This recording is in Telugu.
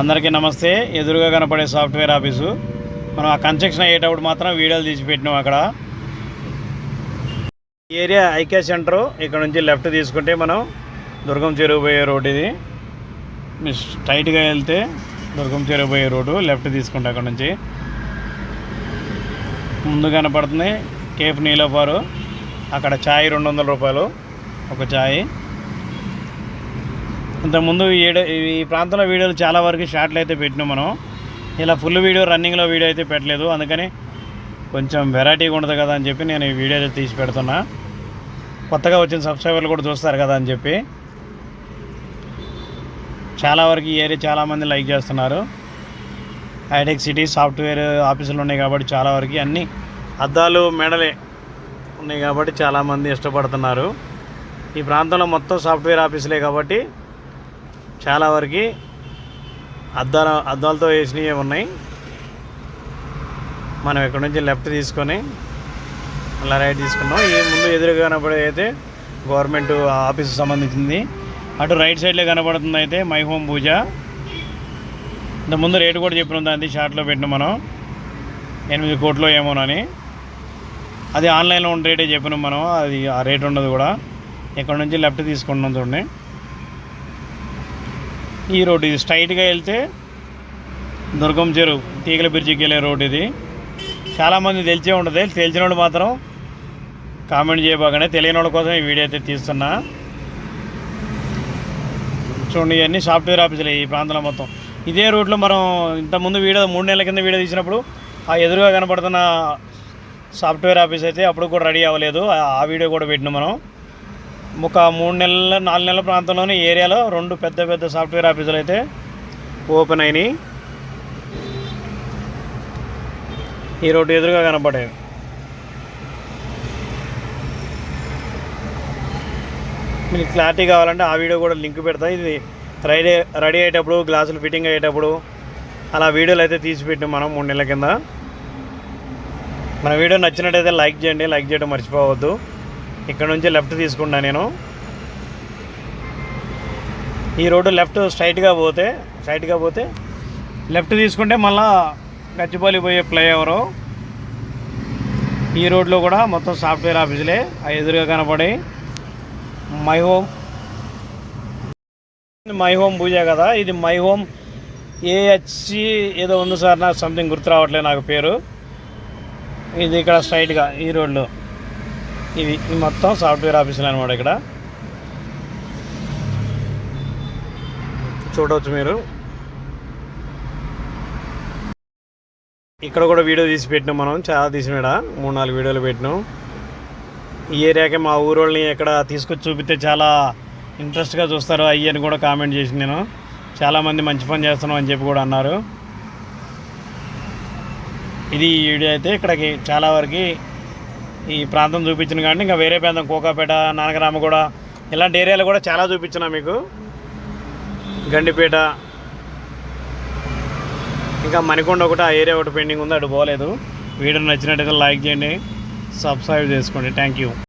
అందరికీ నమస్తే. ఎదురుగా కనపడే సాఫ్ట్వేర్ ఆఫీసు. మనం ఆ కన్స్ట్రక్షన్ అయ్యేటప్పుడు మాత్రం వీడియోలు తీసి పెట్టినాం అక్కడ. Area I K center. ఇక్కడ నుంచి లెఫ్ట్ తీసుకుంటే మనం దుర్గం చేరుకుపోయే రోడ్ ఇది. మీరు స్ట్రైట్గా వెళ్తే దుర్గం చేరుకుపోయే రోడ్డు. లెఫ్ట్ తీసుకుంటే అక్కడ నుంచి. ముందు కనపడుతుంది కేఫ్ నీలోఫారు. అక్కడ ఛాయ్ రెండు వందల రూపాయలు. ఒక ఛాయ్ ఇంతకుముందు ఈ ఏడు ఈ ప్రాంతంలో వీడియోలు చాలా వరకు షార్ట్లు అయితే పెట్టినాం మనం. ఇలా ఫుల్ వీడియో రన్నింగ్లో వీడియో అయితే పెట్టలేదు. అందుకని కొంచెం వెరైటీగా ఉండదు కదా అని చెప్పి నేను ఈ వీడియో అయితే తీసి పెడుతున్నా. కొత్తగా వచ్చిన సబ్స్క్రైబర్లు కూడా చూస్తారు కదా అని చెప్పి. చాలా వరకు ఈ ఏరియా చాలామంది లైక్ చేస్తున్నారు. హైటెక్ సిటీ సాఫ్ట్వేర్ ఆఫీసులు ఉన్నాయి కాబట్టి చాలా వరకు అన్ని అద్దాలు మెడలే ఉన్నాయి కాబట్టి చాలామంది ఇష్టపడుతున్నారు. ఈ ప్రాంతంలో మొత్తం సాఫ్ట్వేర్ ఆఫీసులే కాబట్టి చాలా వరకు అద్దాల అద్దాలతో వేసినవి ఉన్నాయి. మనం ఇక్కడ నుంచి లెఫ్ట్ తీసుకొని అలా రైట్ తీసుకున్నాం. ఈ ముందు ఎదురుగా కనపడే అయితే గవర్నమెంట్ ఆఫీస్ సంబంధించింది. అటు రైట్ సైడ్లో కనబడుతుంది అయితే మై హోమ్ పూజ. ఇంత ముందు రేటు కూడా చెప్పిన దాన్ని షార్ట్లో పెట్టిన మనం. ఎనిమిది కోట్లు ఏమోనని. అది ఆన్లైన్లో ఉన్న రేటే చెప్పినాం మనం. అది ఆ రేట్ ఉండదు కూడా. ఇక్కడ నుంచి లెఫ్ట్ తీసుకుంటున్నాం చూడండి. ఈ రోడ్డు ఇది. స్ట్రైట్గా వెళ్తే దుర్గం చెరువు తీగల బ్రిడ్జికి వెళ్ళే రోడ్ ఇది. చాలామంది తెలిసే ఉంటుంది. తెలిసిన వాళ్ళు మాత్రం కామెంట్ చేయబాగానే తెలియని వాళ్ళ కోసం ఈ వీడియో అయితే తీస్తున్నా. చూడండి ఇవన్నీ సాఫ్ట్వేర్ ఆఫీసులు ఈ ప్రాంతంలో మొత్తం. ఇదే రూట్లో మనం ఇంతకుముందు వీడియో మూడు నెలల కింద వీడియో తీసినప్పుడు ఆ ఎదురుగా కనపడుతున్న సాఫ్ట్వేర్ ఆఫీస్ అయితే అప్పుడు కూడా రెడీ అవ్వలేదు. ఆ- ఆ వీడియో కూడా పెట్టినాం మనం. ఒక మూడు నెలల నాలుగు నెలల ప్రాంతంలోనే ఏరియాలో రెండు పెద్ద పెద్ద సాఫ్ట్వేర్ ఆఫీసులు అయితే ఓపెన్ అయినాయి. ఈ రోడ్డు ఎదురుగా కనపడేవి. మీకు క్లారిటీ కావాలంటే ఆ వీడియో కూడా లింక్ పెడతా. ఇది రెడీ రెడీ అయ్యేటప్పుడు గ్లాసులు ఫిట్టింగ్ అయ్యేటప్పుడు అలా వీడియోలు అయితే తీసి పెట్టాం మనం మూడు నెలల కింద. మన వీడియో నచ్చినట్టయితే లైక్ చేయండి. లైక్ చేయడం మర్చిపోవద్దు. ఇక్కడ నుంచి లెఫ్ట్ తీసుకున్నా నేను. ఈ రోడ్డు లెఫ్ట్ స్ట్రైట్గా పోతే స్ట్రైట్గా పోతే లెఫ్ట్ తీసుకుంటే మళ్ళా గచ్చిపల్లి పోయే ఫ్లైఓవరు. ఈ రోడ్లో కూడా మొత్తం సాఫ్ట్వేర్ ఆఫీసులే ఎదురుగా కనపడి my home. My home Pooja కదా ఇది మై హోమ్ ఏహెచ్సి ఏదో ఉంది సార్ నాకు సంథింగ్ గుర్తు రావట్లేదు నాకు పేరు. ఇది ఇక్కడ స్ట్రైట్గా ఈ రోడ్లో. ఇది మొత్తం సాఫ్ట్వేర్ ఆఫీసులు అనమాట ఇక్కడ. చూడవచ్చు మీరు. ఇక్కడ కూడా వీడియో తీసి పెట్టినాం మనం చాలా తీసినాడ? మూడు నాలుగు వీడియోలు పెట్టినాం. ఈ ఏరియాకి మా ఊరోళ్ళని ఎక్కడ తీసుకొచ్చి చూపితే చాలా ఇంట్రెస్ట్గా చూస్తారు. అయ్యి అని కూడా కామెంట్ చేసి నేను. చాలామంది మంచి పని చేస్తున్నాం అని చెప్పి కూడా అన్నారు. ఇది ఈ వీడియో అయితే ఇక్కడికి చాలా వరకు ఈ ప్రాంతం చూపించిన కానీ ఇంకా వేరే ప్రాంతం కోకాపేట నానగరామగూడ ఇలాంటి ఏరియాలు కూడా చాలా చూపించిన మీకు. గండిపేట ఇంకా మణికొండ ఒకటి ఆ ఏరియా ఒకటి పెండింగ్ ఉంది అటు పోలేదు. వీడియో నచ్చినట్టయితే లైక్ చేయండి సబ్స్క్రైబ్ చేసుకోండి. Thank you